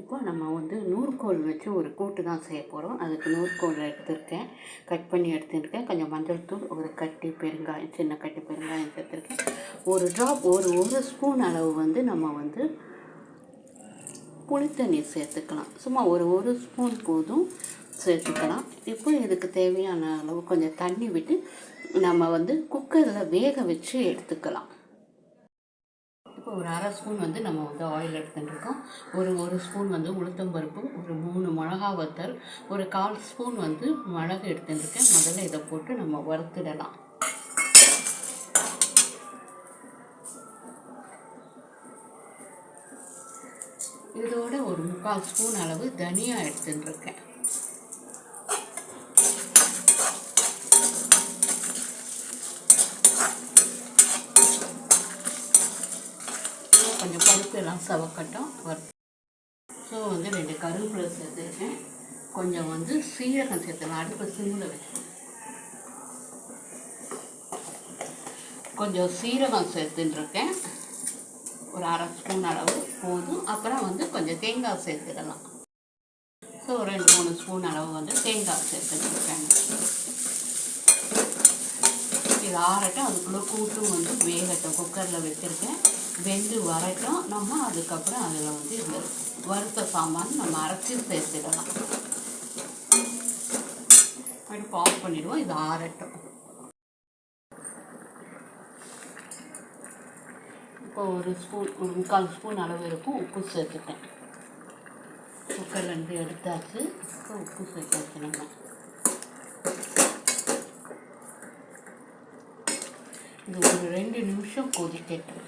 இப்போ நம்ம வந்து நூறுக்கோல் வச்சு ஒரு கூட்டு தான் செய்ய போகிறோம் அதுக்கு நூறுக்கோல் எடுத்திருக்கேன். கட் பண்ணி எடுத்துருக்கேன். கொஞ்சம் மஞ்சள் தூள் ஒரு கட்டி பெருங்காயம் சின்ன கட்டி பெருங்காயம் சேர்த்துருக்கேன். ஒரு ட்ராப் ஒரு ஒரு ஸ்பூன் அளவு வந்து நம்ம வந்து புளித்தண்ணி சேர்த்துக்கலாம். சும்மா ஒரு ஒரு ஸ்பூன் போதும் சேர்த்துக்கலாம். இப்போ இதுக்கு தேவையான அளவு கொஞ்சம் தண்ணி விட்டு நம்ம வந்து குக்கரில் வேக வச்சு எடுத்துக்கலாம். ஒரு அரை ஸ்பூன் வந்து நம்ம வந்து ஆயில் எடுத்துட்டுருக்கோம். ஒரு ஒரு ஸ்பூன் வந்து உளுத்தம்பருப்பு ஒரு மூணு மிளகா வத்தல் ஒரு கால் ஸ்பூன் வந்து மிளகு எடுத்துட்டுருக்கேன். முதல்ல இதை போட்டு நம்ம வறுத்துடலாம். இதோட ஒரு முக்கால் ஸ்பூன் அளவு தனியா எடுத்துட்டுருக்கேன். கொஞ்சம் சவக்கட்டும் வறுத்து. ஸோ வந்து ரெண்டு கருவேப்பிலை சேர்த்துருக்கேன். கொஞ்சம் வந்து சீரகம் சேர்த்துக்கலாம் அடுப்பு சிம்மில் வச்சு கொஞ்சம் சீரகம் சேர்த்துட்டுருக்கேன் ஒரு அரை ஸ்பூன் அளவு. போதும். அப்புறம் வந்து கொஞ்சம் தேங்காய் சேர்த்துடலாம். ஸோ ரெண்டு மூணு ஸ்பூன் அளவு வந்து தேங்காய் சேர்த்துட்டுருக்கேன் இது ஆறட்டும். அதுக்குள்ளே கூட்டும் வந்து வேகட்டும். குக்கரில் வச்சுருக்கேன். வெந்து வரட்டும் நம்ம அதுக்கப்புறம் அதில் வந்து இந்த வறுத்த சாமான் நம்ம அரைச்சி சேர்த்துடலாம் அடுப்பு ஆஃப் பண்ணிடுவோம். இது ஆறட்டும். இப்போ ஒரு ஸ்பூன் ஒரு முக்கால் ஸ்பூன் அளவு இருக்கும். உப்பு சேர்த்துட்டேன் குக்கர்லேருந்து எடுத்தாச்சு. இப்போ உப்பு சேர்த்தாச்சு நம்ம இது ஒரு ரெண்டு நிமிஷம் கொதிக்கட்டும்.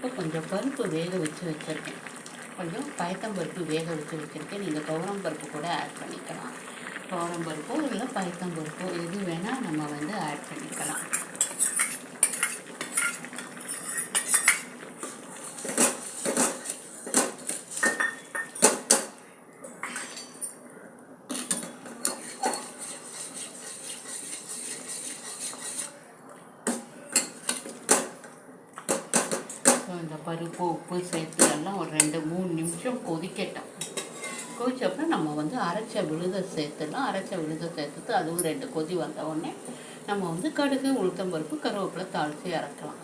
இப்போ கொஞ்சம் பருப்பு வேக வச்சு வச்சுருக்கேன். கொஞ்சம் பயத்தம்பருப்பு வேக வச்சு வச்சுருக்கேன். நீங்கள் துவரம் பருப்பு கூட ஆட் பண்ணிக்கலாம். துவரம் பருப்போ இல்லை பயத்தம்பருப்போ எது வேணால் நம்ம வந்து ஆட் பண்ணிக்கலாம் ஸோ இந்த பருப்பு உப்பு சேர்த்து எல்லாம் ஒரு ரெண்டு மூணு நிமிஷம் கொதிக்கட்டும். கொதிச்சப்பறம் நம்ம வந்து அரைச்ச விழுதை சேர்த்துலாம் அரைச்ச விழுதை சேர்த்துட்டு அதுவும் ரெண்டு கொதி வந்த உடனே நம்ம வந்து கடுகு உளுத்தம்பருப்பு கருவேப்பிலை தாளித்து இறக்கலாம்.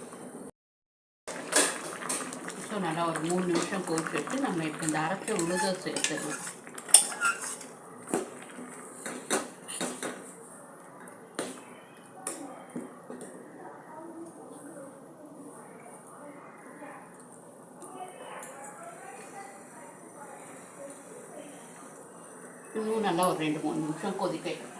ஸோ நல்லா ஒரு மூணு நிமிஷம் கொதிச்சுட்டு நம்ம இப்போ இந்த அரைச்ச விழுத சேர்த்துடலாம். இன்னும் நல்லா ஒரு ரெண்டு மூணு நிமிஷம் கொதிக்கட்டும்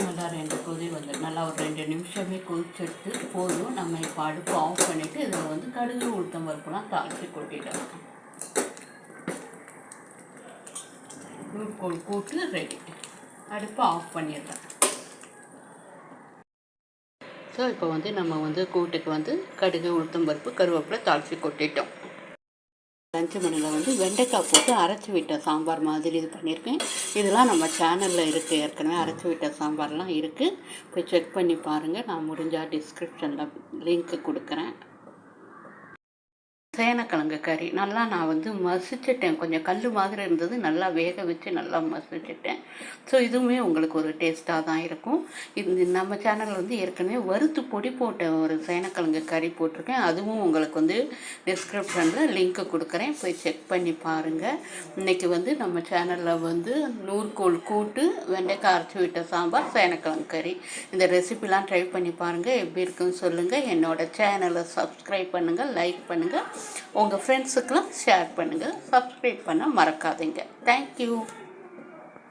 நல்லா ரெண்டு கொதி வந்து நல்லா ஒரு ரெண்டு நிமிஷமே கொதிச்செடுத்து போதும். நம்ம இப்போ அடுப்பு ஆஃப் பண்ணிவிட்டு இதில் வந்து கடுகு உளுத்தம் பருப்புலாம் தாளித்து கொட்டிடலாம். நூற்கோள் கூட்டு ரெடி அடுப்பை ஆஃப் பண்ணிடுறேன் ஸோ இப்போ வந்து நம்ம வந்து கூட்டுக்கு வந்து கடுகு உளுத்தம் பருப்பு கருவேப்பிலை தாளித்து கொட்டிட்டோம். லஞ்சு மணியில் வந்து வெண்டைக்காய் போட்டு அரைச்சி விட்ட சாம்பார் மாதிரி இது பண்ணியிருக்கேன். இதெல்லாம் நம்ம சேனலில் இருக்குது ஏற்கனவே அரைச்சி விட்ட சாம்பார்லாம் இருக்குது போய் செக் பண்ணி பாருங்கள் நான் முடிஞ்சால் டிஸ்கிரிப்ஷனில் லிங்க்கு கொடுக்குறேன். சேனக்கிழங்கு கறி. நல்லா நான் வந்து மசிச்சிட்டேன். கொஞ்சம் கல் மாதிரி இருந்தது. நல்லா வேக வச்சு நல்லா மசிச்சிட்டேன். ஸோ இதுவுமே உங்களுக்கு ஒரு டேஸ்ட்டாக தான் இருக்கும். இது நம்ம சேனலில் வந்து ஏற்கனவே வறுத்து பொடி போட்ட ஒரு சேனக்கிழங்கு கறி போட்டிருக்கேன். அதுவும் உங்களுக்கு வந்து டிஸ்கிரிப்ஷனில் லிங்க்கு கொடுக்குறேன். போய் செக் பண்ணி பாருங்கள் இன்றைக்கி வந்து நம்ம சேனலில் வந்து நூறுக்கோள் கூட்டு வெண்டைக்காய் அரைச்சி விட்ட சாம்பார் சேனக்கிழங்கு கறி. இந்த ரெசிபிலாம் ட்ரை பண்ணி பாருங்கள் எப்படி இருக்குன்னு சொல்லுங்கள் என்னோடய சேனலை சப்ஸ்கிரைப் பண்ணுங்கள் லைக் பண்ணுங்கள் உங்கள் ஃப்ரெண்ட்ஸுக்கெலாம் ஷேர் பண்ணுங்கள் சப்ஸ்கிரைப் பண்ண மறக்காதீங்க. தேங்க்யூ